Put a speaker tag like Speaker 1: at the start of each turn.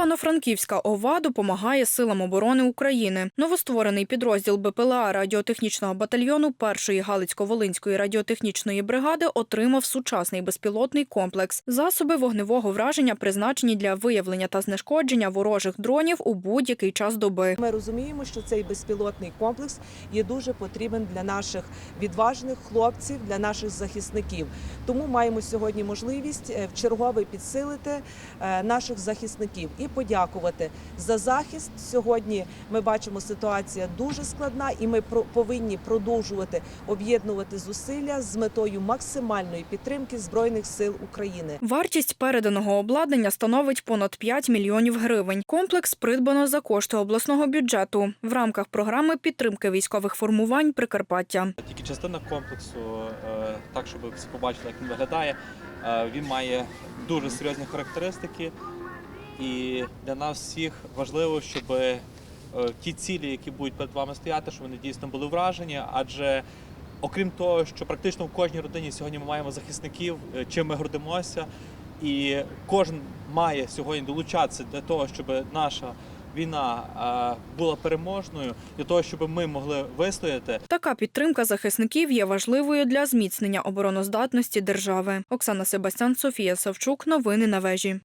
Speaker 1: Івано-Франківська ОВА допомагає силам оборони України. Новостворений підрозділ БПЛА радіотехнічного батальйону першої Галицько-Волинської радіотехнічної бригади отримав сучасний безпілотний комплекс. Засоби вогневого враження призначені для виявлення та знешкодження ворожих дронів у будь-який час доби.
Speaker 2: Ми розуміємо, що цей безпілотний комплекс є дуже потрібен для наших відважних хлопців, для наших захисників. Тому маємо сьогодні можливість е, вчергове підсилити е, наших захисників і подякувати за захист. Сьогодні ми бачимо, ситуація дуже складна, і ми про- повинні продовжувати об'єднувати зусилля з метою максимальної підтримки збройних сил України.
Speaker 1: Вартість переданого обладнання становить понад 5 мільйонів гривень. Комплекс придбано за кошти обласного бюджету в рамках програми підтримки військових формувань Прикарпаття.
Speaker 3: Тільки частина комплексу, е, так щоб всі побачили, як він виглядає. Е, Він має дуже серйозні характеристики, і для нас всіх важливо, щоб е, ті цілі, які будуть перед вами стояти, щоб вони дійсно були вражені. Адже окрім того, що практично в кожній родині сьогодні ми маємо захисників, е, чим ми гордимося, і кожен має сьогодні долучатися для того, щоб наша війна е, була переможною, для того, щоб ми могли вистояти.
Speaker 1: Така підтримка захисників є важливою для зміцнення обороноздатності держави. Оксана Себастян, Софія Савчук. Новини на вежі.